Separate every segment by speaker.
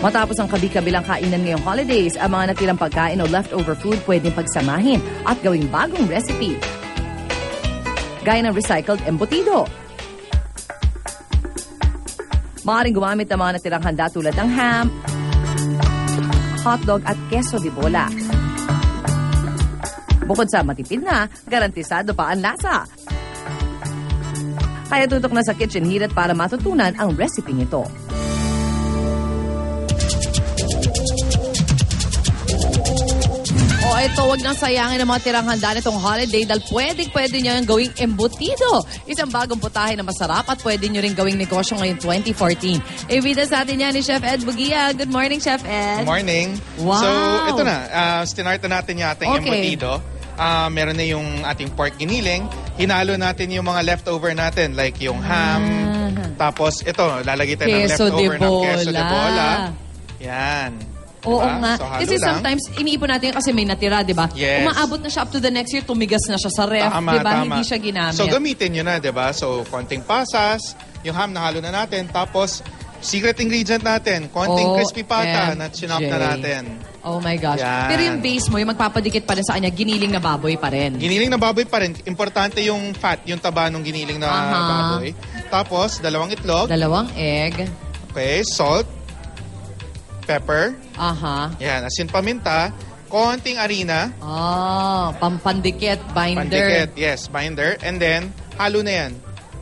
Speaker 1: Matapos ang kabi-kabilang kainan ngayong holidays, ang mga natirang pagkain o leftover food pwedeng pagsamahin at gawing bagong recipe. Gaya ng recycled embutido. Maaaring gumamit ng mga natirang handa tulad ng ham, hotdog at queso de bola. Bukod sa matipid na, garantisado pa ang lasa. Kaya tutok na sa kitchen hirit para matutunan ang recipe nito. Ito, wag nang sayangin ang mga tirang handa nitong holiday dahil pwedeng-pwede nyo yung gawing embutido. Isang bagong putahe na masarap at pwede nyo rin gawing negosyo ngayong 2014. Ibida sa atin yan ni Chef Ed Bugia. Good morning, Chef Ed.
Speaker 2: Morning.
Speaker 1: Wow.
Speaker 2: So, ito na. Uh, start na natin yung ating
Speaker 1: Okay.
Speaker 2: embutido. Ah, meron na yung ating pork giniling. Hinalo natin yung mga leftover natin like yung ham. Tapos ito, lalagay tayo ng
Speaker 1: Ah. Queso de
Speaker 2: leftover ng queso de
Speaker 1: bola.
Speaker 2: bola. Yan.
Speaker 1: Oo
Speaker 2: Diba?
Speaker 1: nga.
Speaker 2: So,
Speaker 1: kasi
Speaker 2: lang.
Speaker 1: sometimes, iniipon natin kasi may natira, di ba?
Speaker 2: Yes.
Speaker 1: Umaabot na siya up to the next year, tumigas na siya sa ref,
Speaker 2: Tama,
Speaker 1: di ba?
Speaker 2: tama.
Speaker 1: Hindi siya ginamit.
Speaker 2: So, gamitin nyo na, di ba? So, konting pasas, yung ham nahalo na natin, tapos secret ingredient natin, konting crispy pata na chinop na natin.
Speaker 1: Oh my gosh.
Speaker 2: Yan.
Speaker 1: Pero yung base mo, yung magpapadikit pa rin sa kanya, giniling na baboy pa rin.
Speaker 2: Giniling na baboy pa rin. Importante yung fat, yung taba ng giniling na
Speaker 1: Aha.
Speaker 2: baboy. Tapos, dalawang itlog.
Speaker 1: Dalawang egg.
Speaker 2: Okay, salt, pepper,
Speaker 1: Aha.
Speaker 2: yan, asin paminta, konting harina,
Speaker 1: Ah, pampandikit, binder.
Speaker 2: pandikit, yes, binder, and then halo na yan.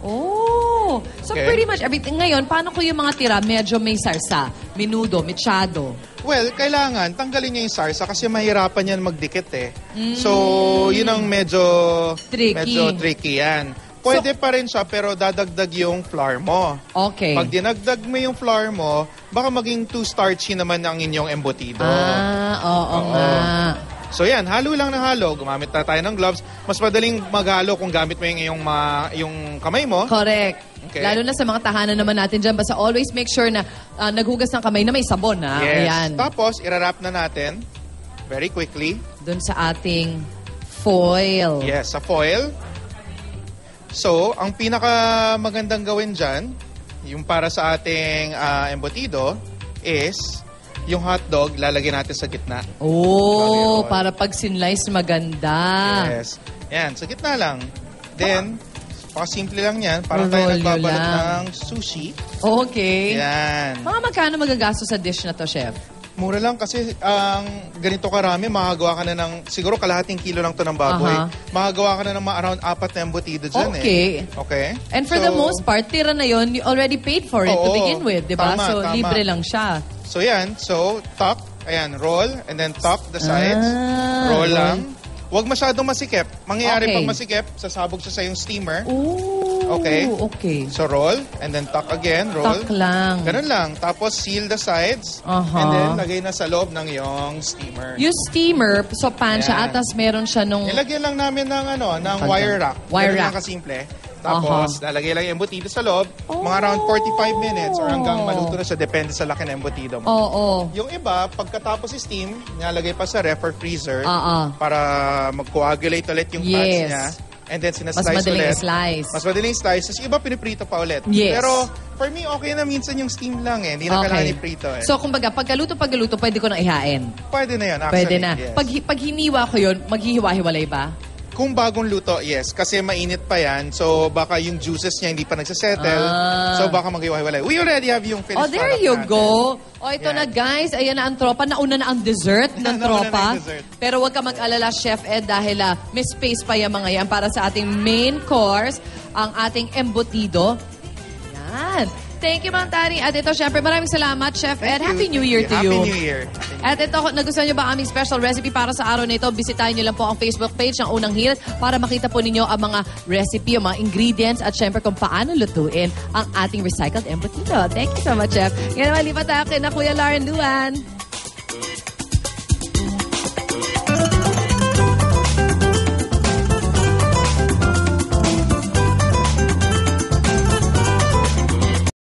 Speaker 1: Oh! So
Speaker 2: Okay.
Speaker 1: pretty much everything. Ngayon, paano ko yung mga tira medyo may sarsa? Minudo, mechado.
Speaker 2: Well, kailangan tanggalin niya yung sarsa kasi mahirapan yan magdikit eh. So, yun ang medyo
Speaker 1: Mm. Tricky.
Speaker 2: medyo tricky yan. Pwede pa rin siya pero dadagdag yung flour mo.
Speaker 1: Okay.
Speaker 2: Pag dinagdag mo yung flour mo, baka maging too starchy naman ang inyong embutido.
Speaker 1: ah, oo,
Speaker 2: Oo.
Speaker 1: nga.
Speaker 2: So yan, halo lang ng halo. Gumamit na tayo ng gloves. Mas madaling maghalo kung gamit mo yung, yung, ma- yung kamay mo.
Speaker 1: Correct.
Speaker 2: Okay.
Speaker 1: Lalo na sa mga tahanan naman natin dyan. Basta always make sure na ah, naghugas ng kamay na may sabon. Ha?
Speaker 2: Yes.
Speaker 1: Ayan.
Speaker 2: Tapos, irarap na natin very quickly.
Speaker 1: Doon sa ating foil.
Speaker 2: Yes, sa foil. So, ang pinaka magandang gawin dyan, yung para sa ating ah, embutido, is yung hotdog, lalagyan natin sa gitna.
Speaker 1: Oh,
Speaker 2: Bali,
Speaker 1: para pag sinlice maganda.
Speaker 2: Yes. Yan, sa gitna lang. Then, simple lang yan. Tayo
Speaker 1: Rolyo
Speaker 2: nagbabalot
Speaker 1: lang.
Speaker 2: ng sushi.
Speaker 1: Okay.
Speaker 2: Yan.
Speaker 1: Mga magkano magagastos sa dish na to, chef?
Speaker 2: Mura lang kasi ang ganito karami, makagawa ka na ng, siguro kalahating kilo lang to ng baboy.
Speaker 1: Aha.
Speaker 2: Makagawa ka na ng mga around apat na embutido dyan
Speaker 1: Okay.
Speaker 2: eh. Okay.
Speaker 1: And for
Speaker 2: So,
Speaker 1: the most part, tira na yon you already paid for it to
Speaker 2: Oo.
Speaker 1: begin with, di ba?
Speaker 2: Tama,
Speaker 1: So,
Speaker 2: tama.
Speaker 1: libre lang siya.
Speaker 2: So yan, so tuck, ayan, roll, and then tuck the sides.
Speaker 1: Ah,
Speaker 2: roll lang. Huwag masyadong masikip. Mangyayari
Speaker 1: Okay.
Speaker 2: pag masikip, sasabog siya sa yung steamer.
Speaker 1: Oh,
Speaker 2: Okay.
Speaker 1: okay.
Speaker 2: So roll, and then tuck again, roll.
Speaker 1: Tak lang.
Speaker 2: Ganun lang. Tapos seal the sides,
Speaker 1: Aha.
Speaker 2: and then lagay na sa loob ng yung steamer.
Speaker 1: Yung steamer, so pan siya,
Speaker 2: Yan.
Speaker 1: atas meron siya nung...
Speaker 2: Ilagyan lang namin ng ano, ng wire rack.
Speaker 1: Wire
Speaker 2: Ganun
Speaker 1: rack.
Speaker 2: lang kasimple. Tapos, lalagay lang yung embutido sa loob. Mga around 45 minutes or hanggang maluto na siya. Depende sa laki ng embutido mo.
Speaker 1: Oo.
Speaker 2: Yung iba, pagkatapos steam, nilalagay pa sa ref or freezer
Speaker 1: Ah, ah.
Speaker 2: para mag-coagulate ulit yung fats
Speaker 1: Yes.
Speaker 2: niya. And then,
Speaker 1: Mas
Speaker 2: sinaslice
Speaker 1: madaling
Speaker 2: ulit.
Speaker 1: slice.
Speaker 2: Mas madaling slice. Tapos iba, piniprito pa ulit.
Speaker 1: Yes.
Speaker 2: Pero, for me, okay na minsan yung steam lang eh. Hindi na kailangan iprito eh.
Speaker 1: So, kumbaga, pagkaluto, pagkaluto, pwede ko nang ihain.
Speaker 2: Pwede na yun, actually.
Speaker 1: Pwede na.
Speaker 2: Yes.
Speaker 1: Pag, pag hiniwa ko yun, maghihiwa-hiwalay ba?
Speaker 2: Kung bagong luto, yes. Kasi mainit pa yan. So, baka yung juices niya hindi pa nagsasettle.
Speaker 1: Ah.
Speaker 2: So, baka maghiwa-hiwalay. We already have yung finished
Speaker 1: Oh, there
Speaker 2: product
Speaker 1: you
Speaker 2: natin.
Speaker 1: go. O, ito
Speaker 2: Yan.
Speaker 1: na guys. Ayan na ang tropa. Nauna na ang dessert ng
Speaker 2: Nauna na
Speaker 1: tropa.
Speaker 2: yung dessert.
Speaker 1: Pero huwag ka mag-alala, Chef Ed, dahil ah, may space pa yung mga yan para sa ating main course, ang ating embutido. Yan. Thank you, Mang Tani. At ito, syempre, maraming salamat, Chef Ed. Happy New Year to
Speaker 2: Happy
Speaker 1: you.
Speaker 2: New Year.
Speaker 1: At ito, nagustuhan nyo ba aming special recipe para sa araw na ito, bisitahin nyo lang po ang Facebook page ng Unang Hirit para makita po ninyo ang mga recipe, ang mga ingredients, at syempre kung paano lutuin ang ating recycled embutido. Thank you so much, Chef. Ngayon naman, lipat tayo kay na Kuya Lauren Duan.